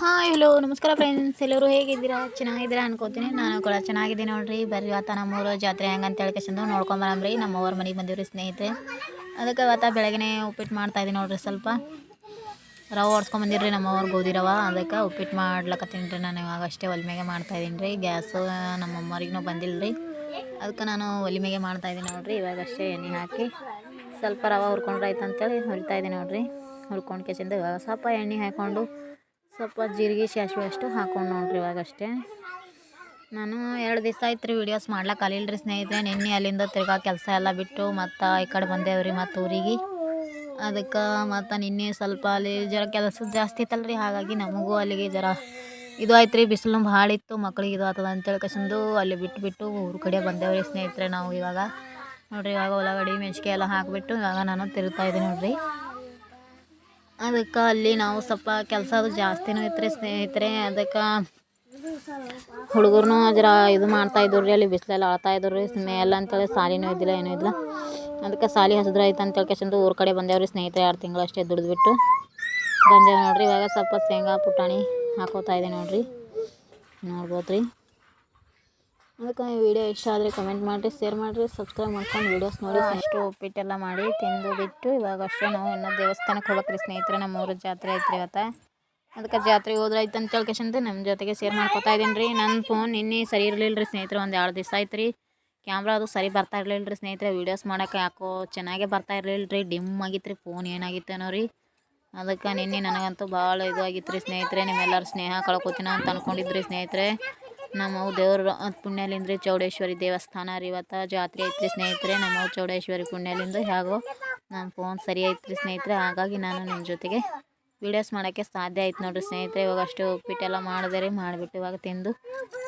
Hi hello ನಮಸ್ಕಾರ friends ಎಲ್ಲರೂ ಹೇಗಿದ್ದೀರಾ? ಚೆನ್ನಾಗಿದ್ದೀರಾ ಅನ್ಕೋತೀನಿ. ನಾನು ಕೂಡ ಚೆನ್ನಾಗಿದ್ದೀನಿ ನೋಡ್ರಿ. ಬರ್ರಿ ಇವತ್ತು ನಮ್ಮೂರು ಜಾತ್ರೆ ಹೆಂಗಂತ ಹೇಳ್ಕೊಂಡು ನೋಡ್ಕೊಂಬರಮ್ರಿ ನಮ್ಮ ಅವ್ರ ಮನೆಗೆ ಬಂದಿವ್ರಿ ಸ್ನೇಹಿತರೆ. ಅದಕ್ಕೆ ಇವತ್ತು ಬೆಳಗ್ಗೆ ಉಪ್ಪಿಟ್ಟು ಮಾಡ್ತಾಯಿದ್ದೀನಿ ನೋಡ್ರಿ ಸ್ವಲ್ಪ. ರವೆ ಓಡಿಸ್ಕೊಂಬಂದಿರ್ರಿ ನಮ್ಮ ಊರು ಗೋಧಿ ರವೆ. ಅದಕ್ಕೆ ಉಪ್ಪಿಟ್ಟು ಮಾಡ್ಲಕತ್ತೀನಿ ರೀ ನಾನು. ಇವಾಗ ಅಷ್ಟೇ ಒಲಿಮೆಗೆ ಮಾಡ್ತಾಯಿದ್ದೀನಿ ರೀ. ಗ್ಯಾಸು ನಮ್ಮ ಅಮ್ಮವ್ರಿಗೂ ಬಂದಿಲ್ಲ ರೀ ಅದಕ್ಕೆ ನಾನು ಒಲಿಮೆಗೆ ಮಾಡ್ತಾಯಿದ್ದೀನಿ ನೋಡ್ರಿ. ಇವಾಗ ಅಷ್ಟೇ ಎಣ್ಣೆ ಹಾಕಿ ಸ್ವಲ್ಪ ರವೆ ಹುರ್ಕೊಂಡ್ರೆ ಆಯ್ತು ಅಂತೇಳಿ ಹುರಿತಾ ಇದ್ದೀನಿ ನೋಡ್ರಿ. ಹುರ್ಕೊಂಡು ಕೆಸಿಂದ ಇವಾಗ ಸ್ವಲ್ಪ ಎಣ್ಣೆ ಹಾಕ್ಕೊಂಡು ಸ್ವಲ್ಪ ಜೀರಿಗೆ ಸಾಸಿವೆ ಅಷ್ಟು ಹಾಕೊಂಡು ನೋಡ್ರಿ ಇವಾಗಷ್ಟೇ. ನಾನು ಎರಡು ದಿವಸ ಆಯ್ತು ರೀ ವೀಡಿಯೋಸ್ ಮಾಡ್ಲಾಕ ರೀ ಸ್ನೇಹಿತರೆ. ನಿನ್ನೆ ಅಲ್ಲಿಂದ ತಿರ್ಗಾ ಕೆಲಸ ಎಲ್ಲ ಬಿಟ್ಟು ಮತ್ತು ಈ ಕಡೆ ಬಂದೇವ್ರಿ ಮತ್ತು ಊರಿಗೆ. ಅದಕ್ಕೆ ಮತ್ತು ನಿನ್ನೆ ಸ್ವಲ್ಪ ಅಲ್ಲಿ ಜರ ಕೆಲಸ ಜಾಸ್ತಿ ಇತ್ತಲ್ಲ ರೀ ಹಾಗಾಗಿ ನಮಗೂ ಅಲ್ಲಿಗೆ ಜರ ಇದು ಆಯ್ತು ರೀ ಬಿಸಿಲು ಭಾಳ ಇತ್ತು, ಮಕ್ಳಿಗೆ ಇದು ಆತದ ಅಂತೇಳಿ ಕಸಂದು ಅಲ್ಲಿ ಬಿಟ್ಟು ಬಿಟ್ಟು ಊರ ಕಡೆ ಬಂದೇವ್ರಿ ಸ್ನೇಹಿತರೆ ನಾವು ಇವಾಗ. ನೋಡಿರಿ ಇವಾಗ ಉಳ್ಳಾಗಡ್ಡಿ ಮೆಣ್ಸಿಕಾಯಿ ಎಲ್ಲ ಹಾಕಿಬಿಟ್ಟು ಇವಾಗ ನಾನು ತಿರುಗ್ತಾ ಇದ್ದೀನಿ ನೋಡ್ರಿ. ಅದಕ್ಕೆ ಅಲ್ಲಿ ನಾವು ಸ್ವಲ್ಪ ಕೆಲಸ ಅದು ಜಾಸ್ತಿನೂ ಇತ್ತು ರೀ ಸ್ನೇಹಿತರೆ, ಅದಕ್ಕೆ ಹುಡುಗರು ಜರ ಇದು ಮಾಡ್ತಾ ಇದ್ರು ರೀ ಅಲ್ಲಿ ಬಿಸಿಲೆಲ್ಲ ಆಳ್ತಾ ಇದ್ರು ರೀ ಸ್ಮೇಲ್ ಅಂತೇಳಿ ಸಾಲಿನೂ ಇದ್ದಿಲ್ಲ, ಏನೂ ಇದ್ದಿಲ್ಲ. ಅದಕ್ಕೆ ಸಾಲಿ ಹಸಿದ್ರೆ ಆಯ್ತು ಅಂತೇಳಿ ಕೆಸಂದು ಊರ ಕಡೆ ಬಂದೇವ್ರಿ ಸ್ನೇಹಿತರೆ, ಎರಡು ತಿಂಗಳು ಅಷ್ಟೇ ದುಡಿದ್ಬಿಟ್ಟು ಬಂದೇವು ನೋಡ್ರಿ. ಇವಾಗ ಸ್ವಲ್ಪ ಶೇಂಗಾ ಪುಟಾಣಿ ಹಾಕೋತಾ ಇದೆ ನೋಡ್ರಿ. ನೋಡ್ಬೋದು ರೀ ಅದಕ್ಕೆ ವಿಡಿಯೋ ಇಷ್ಟ ಆದರೆ ಕಮೆಂಟ್ ಮಾಡಿರಿ ಶೇರ್ ಮಾಡಿರಿ ಸಬ್ಸ್ಕ್ರೈಬ್ ಮಾಡ್ಕೊಂಡು ವೀಡಿಯೋಸ್ ನೋಡಿ ಅಷ್ಟು ಉಪ್ಪಿಟ್ಟೆಲ್ಲ ಮಾಡಿ ತಿಂದು ಬಿಟ್ಟು ಇವಾಗ ಅಷ್ಟೇ ನಾವು ಇನ್ನೂ ದೇವಸ್ಥಾನಕ್ಕೆ ಹೋಗ್ಬೇಕ್ರಿ ಸ್ನೇಹಿತರೆ ನಮ್ಮ ಊರ ಜಾತ್ರೆ ಐತ್ರಿ ಇವತ್ತು. ಅದಕ್ಕೆ ಜಾತ್ರೆಗೆ ಹೋದ್ರೆ ಆಯ್ತು ಅಂತ ಕೇಳ್ಕೇಶಂದು ನಮ್ಮ ಜೊತೆಗೆ ಶೇರ್ ಮಾಡ್ಕೊತಾ ಇದ್ದೀನಿ ರೀ ನನ್ನ ಫೋನ್ ನಿನ್ನೆ ಸರಿ ಇರಲಿಲ್ಲ ರೀ ಸ್ನೇಹಿತರೆ ಒಂದು ಎರಡು ದಿವಸ ಆಯ್ತು ರೀ ಕ್ಯಾಮ್ರಾ ಅದು ಸರಿ ಬರ್ತಾ ಇರಲಿಲ್ಲ ರೀ ಸ್ನೇಹಿತರೆ ವೀಡಿಯೋಸ್ ಮಾಡೋಕೆ ಯಾಕೋ ಚೆನ್ನಾಗೇ ಬರ್ತಾ ಇರಲಿಲ್ಲ ರೀ ಡಿಮ್ ಆಗಿತ್ತು ರೀ ಫೋನ್ ಏನಾಗಿತ್ತೇನೋ ರೀ ಅದಕ್ಕೆ ನಿನ್ನೆ ನನಗಂತೂ ಭಾಳ ಇದು ಆಗಿತ್ತು ರೀ ಸ್ನೇಹಿತರೆ ನಿಮ್ಮೆಲ್ಲರೂ ಸ್ನೇಹ ಕಳ್ಕೊತೀನ ಅಂತ ಅಂದ್ಕೊಂಡಿದ್ರಿ ಸ್ನೇಹಿತರೆ. ನಮ್ಮ ದೇವ್ರ ಪುಣ್ಯಲಿಂದ್ರೆ ಚೌಡೇಶ್ವರಿ ದೇವಸ್ಥಾನ ರೀ ಇವತ್ತು. ಜಾತ್ರೆ ಐತ್ರಿ ಸ್ನೇಹಿತರೆ ನಮ್ಮ ಚೌಡೇಶ್ವರಿ ಪುಣ್ಯಲಿಂದ ಹೇಗೋ ನನ್ನ ಫೋನ್ ಸರಿ ಐತ್ರಿ ಸ್ನೇಹಿತರೆ, ಹಾಗಾಗಿ ನಾನು ನಿಮ್ಮ ಜೊತೆಗೆ ವೀಡಿಯೋಸ್ ಮಾಡೋಕ್ಕೆ ಸಾಧ್ಯ ಆಯ್ತು ನೋಡಿರಿ ಸ್ನೇಹಿತರೆ. ಇವಾಗ ಅಷ್ಟು ಉಪ್ಪಿಟ್ಟೆಲ್ಲ ಮಾಡಿದೆ ರೀ, ಮಾಡಿಬಿಟ್ಟು ಇವಾಗ ತಿಂದು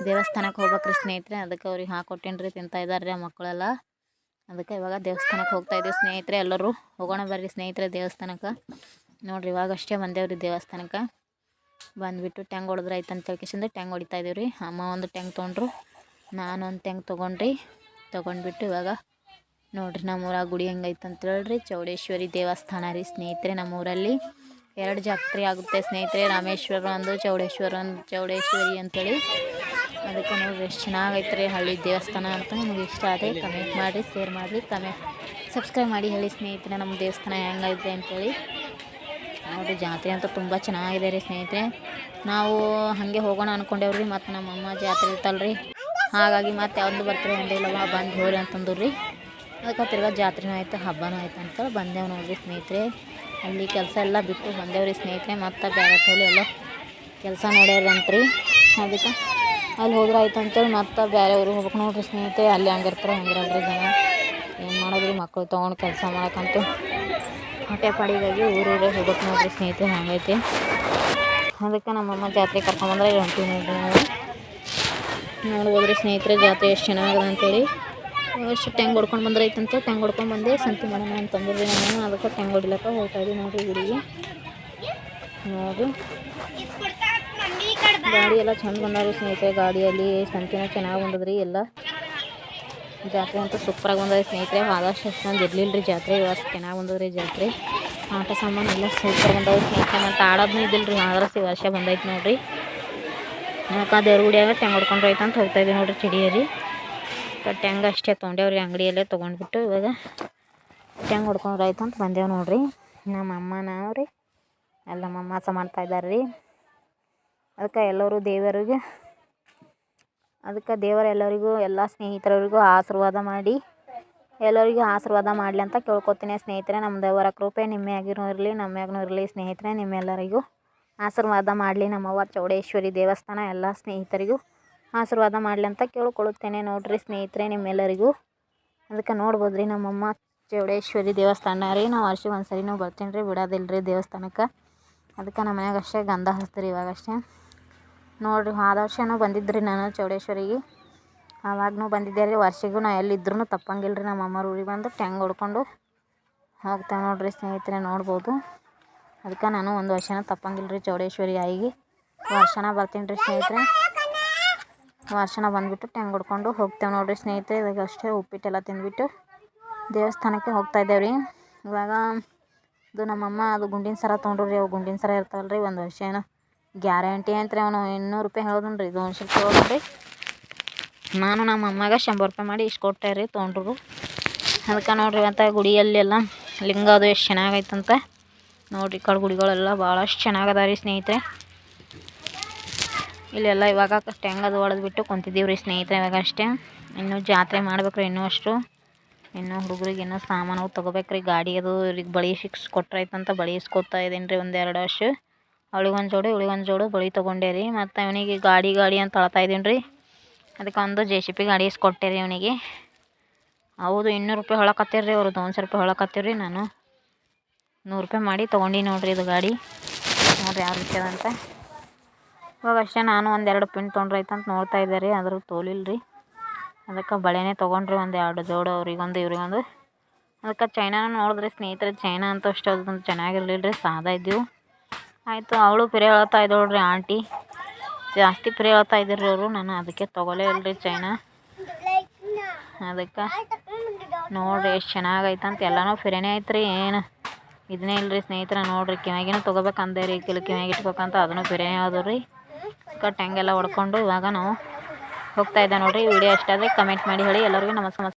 ದೇವಸ್ಥಾನಕ್ಕೆ ಹೋಗ್ಬೇಕ್ರಿ ಸ್ನೇಹಿತರೆ. ಅದಕ್ಕೆ ಅವ್ರಿಗೆ ಹಾಕೊಟ್ಟೇನ್ರಿ ತಿಂತಾ ಇದ್ದಾರೆ ರೀ ಮಕ್ಕಳೆಲ್ಲ. ಅದಕ್ಕೆ ಇವಾಗ ದೇವಸ್ಥಾನಕ್ಕೆ ಹೋಗ್ತಾ ಇದ್ದೀವಿ ಸ್ನೇಹಿತರೆ. ಎಲ್ಲರೂ ಹೋಗೋಣ ಬರ್ರಿ ಸ್ನೇಹಿತರೆ ದೇವಸ್ಥಾನಕ್ಕೆ. ನೋಡಿರಿ ಇವಾಗ ಅಷ್ಟೇ ಬಂದೇವ್ರಿ ದೇವಸ್ಥಾನಕ್ಕೆ. ಬಂದುಬಿಟ್ಟು ಟ್ಯಾಂಗ್ ಹೊಡೆದ್ರೆ ಆಯ್ತು ಅಂತ ಹೇಳ್ಕೇಶಂದ್ರೆ ಟ್ಯಾಂಗ್ ಹೊಡಿತಾ ಇದೀವಿ ರೀ. ಅಮ್ಮ ಒಂದು ಟ್ಯಾಂಗ್ ತೊಗೊಂಡ್ರು, ನಾನು ಒಂದು ಟ್ಯಾಂಗ್ ತೊಗೊಂಡ್ರಿ. ತೊಗೊಂಡ್ಬಿಟ್ಟು ಇವಾಗ ನೋಡಿರಿ ನಮ್ಮೂರಾಗ ಗುಡಿ ಹೆಂಗೈತೆ ಅಂತ ಹೇಳ್ರಿ. ಚೌಡೇಶ್ವರಿ ದೇವಸ್ಥಾನ ರೀ ಸ್ನೇಹಿತರೆ ನಮ್ಮೂರಲ್ಲಿ. ಎರಡು ಜಾತ್ರೆ ಆಗುತ್ತೆ ಸ್ನೇಹಿತರೆ, ರಾಮೇಶ್ವರ ಒಂದು, ಚೌಡೇಶ್ವರ ಒಂದು, ಚೌಡೇಶ್ವರಿ ಅಂತೇಳಿ. ಅದಕ್ಕೆ ನೋಡಿರಿ ಎಷ್ಟು ಚೆನ್ನಾಗೈತೆ ರೀ ಹಳ್ಳಿ ದೇವಸ್ಥಾನ ಅಂತ ನಿಮಗೆ ಇಷ್ಟ ಆದರೆ ಕಮೆಂಟ್ ಮಾಡಿರಿ ಶೇರ್ ಮಾಡಿರಿ ಕಮೆಂಟ್ ಸಬ್ಸ್ಕ್ರೈಬ್ ಮಾಡಿ ಹೇಳಿ ಸ್ನೇಹಿತರೆ, ನಮ್ಮ ದೇವಸ್ಥಾನ ಹೆಂಗೈತೆ ಅಂತೇಳಿ. ನೋಡಿರಿ ಜಾತ್ರೆ ಅಂತ ತುಂಬ ಚೆನ್ನಾಗಿದೆ ರೀ ಸ್ನೇಹಿತರೆ. ನಾವು ಹಾಗೆ ಹೋಗೋಣ ಅಂದ್ಕೊಂಡೇವ್ರಿ ಮತ್ತು ನಮ್ಮಮ್ಮ ಜಾತ್ರೆ ಇರ್ತಲ್ರಿ ಹಾಗಾಗಿ ಮತ್ತೆ ಯಾವ್ದು ಬರ್ತಾರೆ ಅಂದಿಲ್ಲವ ಬಂದು ಹೋರಿ ಅಂತಂದ್ರು ರೀ ಅದಕ್ಕೆ ತಿರ್ಗಾ ಜಾತ್ರೆನೂ ಆಯ್ತು, ಹಬ್ಬನೂ ಆಯ್ತು ಅಂತ ಬಂದೇವು ನೋಡಿರಿ ಸ್ನೇಹಿತರೆ. ಅಲ್ಲಿ ಕೆಲಸ ಎಲ್ಲ ಬಿಟ್ಟು ಬಂದೇವ್ರಿ ಸ್ನೇಹಿತರೆ, ಮತ್ತು ಬೇರೆ ತೋಲಿ ಎಲ್ಲ ಕೆಲಸ ನೋಡ್ಯಾರಂತ್ರಿ. ಅದಕ್ಕೆ ಅಲ್ಲಿ ಹೋದ್ರೆ ಆಯ್ತು ಅಂತೇಳಿ ಮತ್ತೆ ಬೇರೆ ಊರಿಗೆ ಹೋಗ್ಬೇಕು ನೋಡಿರಿ ಸ್ನೇಹಿತರೆ. ಅಲ್ಲಿ ಹಂಗಿರ್ತಾರೆ, ಹಂಗಿರಲ್ರಿ ಜನ. ಏನು ಮಾಡೋದ್ರಿ ಮಕ್ಕಳು ತೊಗೊಂಡು ಕೆಲಸ ಮಾಡೋಕ್ಕಂತೂ ಹೊಟ್ಟೆ ಪಾಡಿಗಾಗಿ ಊರೂರೇ ಹೋಗ್ಬೇಕು ನೋಡ್ರಿ ಸ್ನೇಹಿತರೆ, ಹಂಗೈತಿ. ಅದಕ್ಕೆ ನಮ್ಮಮ್ಮ ಜಾತ್ರೆ ಕರ್ಕೊಂಬಂದ್ರೆ ಹೊಂಟಿ ನೋಡ್ರಿ ನಾವು. ನೋಡ್ಬೋದ್ರಿ ಸ್ನೇಹಿತರೆ, ಜಾತ್ರೆ ಎಷ್ಟು ಚೆನ್ನಾಗಿದೆ ಅಂತೇಳಿ. ಎಷ್ಟು ಟೆಂಗ್ ಹೊಡ್ಕೊಂಡು ಬಂದ್ರೆ ಐತಂತ ಟೆಂಗ್ ಹೊಡ್ಕೊಂಡು ಬಂದೆ ಸಂತಿ ಮಾಡೋಣ ಅಂತಂದ್ರಿ ನಾನು ಅದಕ್ಕೆ ಟೆಂಗ್ ಹೊಡಿಲಕ್ಕ ಹೋಗ್ತಾ ಇದ್ದೀವಿ ನೋಡ್ರಿ ಹುಡುಗಿ ನೋಡ್ರಿ. ಗಾಡಿ ಎಲ್ಲ ಚಂದ ಬಂದಾವ್ರಿ ಸ್ನೇಹಿತರೆ, ಗಾಡಿಯಲ್ಲಿ ಸಂತಿನ ಚೆನ್ನಾಗಿ ಬಂದದ್ರಿ ಎಲ್ಲ. ಜಾತ್ರೆ ಅಂತೂ ಸೂಪರಾಗಿ ಬಂದದ್ರಿ ಸ್ನೇಹಿತರೆ. ಆದಷ್ಟು ಅಷ್ಟೊಂದು ಇರಲಿಲ್ಲ ರೀ ಜಾತ್ರೆ. ಇವತ್ತು ಚೆನ್ನಾಗಿ ಬಂದದ್ರಿ ಜಾತ್ರೆ. ಆಟ ಸಾಮಾನು ಎಲ್ಲ ಸೂಪರ್ ಬಂದವು ಸ್ನೇಹಿತರೆ. ಮತ್ತು ಆಡೋದನ್ನೂ ಇದ್ದಿಲ್ಲ ರೀ ಆದ್ರೆ ಈ ವರ್ಷ ಬಂದೈತೆ ನೋಡಿರಿ. ಯಾಕೆ ದೇವ್ರ ಗುಡಿಯಾಗ ಟೆಂಗ್ ಹೊಡ್ಕೊಂಡು ಹೋಯ್ತು ಅಂತ ಹೋಗ್ತಾ ಇದ್ದೀವಿ ನೋಡಿರಿ ಚಿಡಿಯರಿ ಟೆಂಗ್ ಅಷ್ಟೇ ತೊಗೊಂಡೇವ್ರಿ. ಅಂಗಡಿಯಲ್ಲೇ ತೊಗೊಂಡ್ಬಿಟ್ಟು ಇವಾಗ ಟೆಂಗ್ ಹೊಡ್ಕೊಂಡು ಆಯ್ತು ಅಂತ ಬಂದೇವು ನೋಡಿರಿ. ನಮ್ಮ ಅಮ್ಮ ನಾವು ರೀ ಎಲ್ಲ ನಮ್ಮ ಮಾಡ್ತಾ ಇದ್ದಾರೆ ರೀ ಅದಕ್ಕೆ ಎಲ್ಲರೂ ದೇವರಿಗೆ ಅದಕ್ಕೆ ದೇವರು ಎಲ್ಲರಿಗೂ, ಎಲ್ಲ ಸ್ನೇಹಿತರರಿಗೂ ಆಶೀರ್ವಾದ ಮಾಡಿ, ಎಲ್ಲರಿಗೂ ಆಶೀರ್ವಾದ ಮಾಡಲಿ ಅಂತ ಕೇಳ್ಕೊತೀನಿ ಸ್ನೇಹಿತರೆ. ನಮ್ಮ ದೇವರ ಕೃಪೆ ನಿಮ್ಮ ಮ್ಯಾಗಿನೂ ಇರಲಿ ನಮ್ಮ ಮ್ಯಾಗ್ನೂ ಇರಲಿ ಸ್ನೇಹಿತರೆ. ನಿಮ್ಮೆಲ್ಲರಿಗೂ ಆಶೀರ್ವಾದ ಮಾಡಲಿ. ನಮ್ಮವ್ವ ಚೌಡೇಶ್ವರಿ ದೇವಸ್ಥಾನ, ಎಲ್ಲ ಸ್ನೇಹಿತರಿಗೂ ಆಶೀರ್ವಾದ ಮಾಡಲಿ ಅಂತ ಕೇಳ್ಕೊಳ್ಳುತ್ತೇನೆ ನೋಡಿರಿ ಸ್ನೇಹಿತರೆ ನಿಮ್ಮೆಲ್ಲರಿಗೂ. ಅದಕ್ಕೆ ನೋಡ್ಬೋದು ರೀ ನಮ್ಮಮ್ಮ ಚೌಡೇಶ್ವರಿ ದೇವಸ್ಥಾನ ರೀ. ನಾವು ವರ್ಷಕ್ಕೆ ಒಂದು ಸರಿನೂ ಬರ್ತೀನಿ ರೀ ಬಿಡೋದಿಲ್ಲ ರೀ ದೇವಸ್ಥಾನಕ್ಕೆ. ಅದಕ್ಕೆ ನಮ್ಮ ಮನ್ಯಾಗ ಅಷ್ಟೇ ಗಂಧ ಹಚ್ತೀರಿ ಇವಾಗ ಅಷ್ಟೇ ನೋಡಿರಿ ಆದ ವರ್ಷನೂ ಬಂದಿದ್ದೆ ರೀ ನಾನು ಚೌಡೇಶ್ವರಿಗೆ. ಆವಾಗೂ ಬಂದಿದ್ದೆ ರೀ, ವರ್ಷಿಗೂ ನಾ ಎಲ್ಲಿದ್ರೂ ತಪ್ಪಂಗಿಲ್ಲ ರೀ ನಮ್ಮ ಅಮ್ಮರು ಊರಿಗೆ ಬಂದು ಟ್ಯಾಂಗ್ ಹೊಡ್ಕೊಂಡು ಹೋಗ್ತಾ ನೋಡಿರಿ ಸ್ನೇಹಿತರೆ, ನೋಡ್ಬೋದು. ಅದಕ್ಕೆ ನಾನು ಒಂದು ವರ್ಷನ ತಪ್ಪಂಗಿಲ್ಲ ರೀ ಚೌಡೇಶ್ವರಿ ಆಯಿಗೆ. ವರ್ಷನ ಬರ್ತೀನಿ ರೀ ಸ್ನೇಹಿತರೆ. ವರ್ಷನ ಬಂದುಬಿಟ್ಟು ಟ್ಯಾಂಗ್ ಹೊಡ್ಕೊಂಡು ಹೋಗ್ತೇವೆ ನೋಡಿರಿ ಸ್ನೇಹಿತರೆ, ಇವಾಗ ಅಷ್ಟೇ ಉಪ್ಪಿಟ್ಟೆಲ್ಲ ತಿಂದುಬಿಟ್ಟು ದೇವಸ್ಥಾನಕ್ಕೆ ಹೋಗ್ತಾ ಇದ್ದೇವೆ ರೀ. ಇವಾಗ ಇದು ನಮ್ಮಮ್ಮ ಅದು ಗುಂಡಿನ ಸರ ತೊಗೊಂಡ್ರು ಅವು ಗುಂಡಿನ ಸರ ಇರ್ತಾವಲ್ಲ ರೀ ಒಂದು ವರ್ಷ ಏನೋ. ಗ್ಯಾರಂಟಿ ಅಂತ ಅವನು. ಇನ್ನೂರು ರೂಪಾಯಿ ಹೇಳೋದನ್ ರೀ. ದೋನ್ಶೆ ರೂಪಾಯಿ ನಾನು ನಮ್ಮ ಅಮ್ಮಗೆ ಶಂಬರ್ ರೂಪಾಯಿ ಮಾಡಿ ಇಷ್ಟು ಕೊಟ್ಟೆ ರೀ ತೊಗೊಂಡ್ರು. ಅದಕ್ಕೆ ನೋಡ್ರಿ ಅಂತ ಗುಡಿಯಲ್ಲೆಲ್ಲ ಲಿಂಗ ಅದು ಎಷ್ಟು ಚೆನ್ನಾಗೈತಂತ. ನೋಡ್ರಿ ಕಡೆ ಗುಡಿಗಳೆಲ್ಲ ಭಾಳಷ್ಟು ಚೆನ್ನಾಗದ ರೀ ಸ್ನೇಹಿತರೆ. ಇಲ್ಲೆಲ್ಲ ಇವಾಗ ಅದು ಹೊಡೆದ್ಬಿಟ್ಟು ಕುಂತಿದ್ದೀವಿ ರೀ ಸ್ನೇಹಿತರೆ ಇವಾಗ ಅಷ್ಟೇ. ಇನ್ನೂ ಜಾತ್ರೆ ಮಾಡ್ಬೇಕ್ರಿ ಇನ್ನೂ ಅಷ್ಟು. ಇನ್ನೂ ಹುಡುಗರಿಗೆ ಇನ್ನೂ ಸಾಮಾನು ತೊಗೋಬೇಕ್ರಿ ಗಾಡಿ ಅದು ಇವ್ರಿಗೆ ಬಳಿ ಸಿಕ್ಸ್ ಕೊಟ್ರೈತಂತ ಬಳಿ ಇಸ್ಕೊತಾ ಇದ್ದೀನಿ ರೀ ಒಂದೆರಡು ಅಷ್ಟು ಅವಳಿಗೆ ಒಂದು ಜೋಡಿ ಇವಳಿಗೆ ಒಂದು ಜೋಡು ಬಳಿ ತೊಗೊಂಡೆ ರೀ. ಮತ್ತು ಅವನಿಗೆ ಗಾಡಿ ಗಾಡಿ ಅಂತ ಅಳ್ತಾ ಇದ್ದೀನಿ ರೀ. ಅದಕ್ಕೆ ಒಂದು ಜೆ ಸಿ ಪಿ ಗಾಡಿ ಇಸ್ಕೊಟ್ಟೆ ರೀ ಅವನಿಗೆ. ಹೌದು, ಇನ್ನೂರು ರೂಪಾಯಿ ಹೊಳಕತ್ತೀರಿ ರೀ ಅವರು. ದೊನ್ಸೆ ರೂಪಾಯಿ ಹೊಳಕತ್ತೀರಿ ರೀ ನಾನು. ನೂರು ರೂಪಾಯಿ ಮಾಡಿ ತೊಗೊಂಡು ನೋಡಿರಿ ಇದು ಗಾಡಿ. ನೋಡಿರಿ ಯಾವ ರೀತಿ ಇವಾಗ ಅಷ್ಟೇ ನಾನು ಒಂದೆರಡು ಪಿನ್ ತೊಗೊಂಡ್ರೆ ಅಂತ ನೋಡ್ತಾ ಇದ್ದೆ ರೀ. ಆದರೂ ತೋಲಿಲ್ಲ ರೀ. ಅದಕ್ಕೆ ಬಳೆನೇ ತೊಗೊಂಡ್ರಿ ಒಂದು ಎರಡು ಜೋಡು ಅವ್ರಿಗೊಂದು, ಇವ್ರಿಗೊಂದು. ಅದಕ್ಕೆ ಚೈನಾನ ನೋಡಿದ್ರಿ ಸ್ನೇಹಿತರೆ. ಚೈನಾ ಅಂತ ಅಷ್ಟು ಅದು ಚೆನ್ನಾಗಿರಲಿಲ್ಲ ರೀ ಸಾದಾ ಇದ್ದೀವು. ಆಯಿತು, ಅವಳು ಪಿರಿ ಹೇಳ್ತಾ ಇದ್ದಳು ರೀ ಆಂಟಿ. ಜಾಸ್ತಿ ಪ್ರೇ ಹೇಳ್ತಾ ಇದ್ದೀರಿ ಅವರು ನಾನು ಅದಕ್ಕೆ ತೊಗೊಲೇ ಇಲ್ಲ ರೀ ಚೈನಾ. ಅದಕ್ಕೆ ನೋಡಿರಿ ಎಷ್ಟು ಚೆನ್ನಾಗೈತೆ ಅಂತ ಎಲ್ಲನೂ ಪಿರೆನೇ ಐತ್ರಿ, ಏನು ಇದನ್ನೇ ಇಲ್ರಿ ಸ್ನೇಹಿತರ, ನೋಡ್ರಿ ಕಿವ್ಯಾಗಿನೂ ತೊಗೋಬೇಕು ಅಂದೆ ರೀ, ಕಿಲ್ ಕಿವ್ಯಾಗ ಇಟ್ಬೇಕಂತ ಅದನ್ನು ಪಿರೆನೇ ಆದವು ರೀ. ಕಟ್ ಹೆಂಗೆಲ್ಲ ಹೊಡ್ಕೊಂಡು ಇವಾಗ ನಾವು ಹೋಗ್ತಾ ಇದ್ದೆ ನೋಡಿರಿ, ವಿಡಿಯೋ ಇಷ್ಟ ಕಮೆಂಟ್ ಮಾಡಿ ಹೇಳಿ, ಎಲ್ಲರಿಗೂ ನಮಸ್ಕಾರ.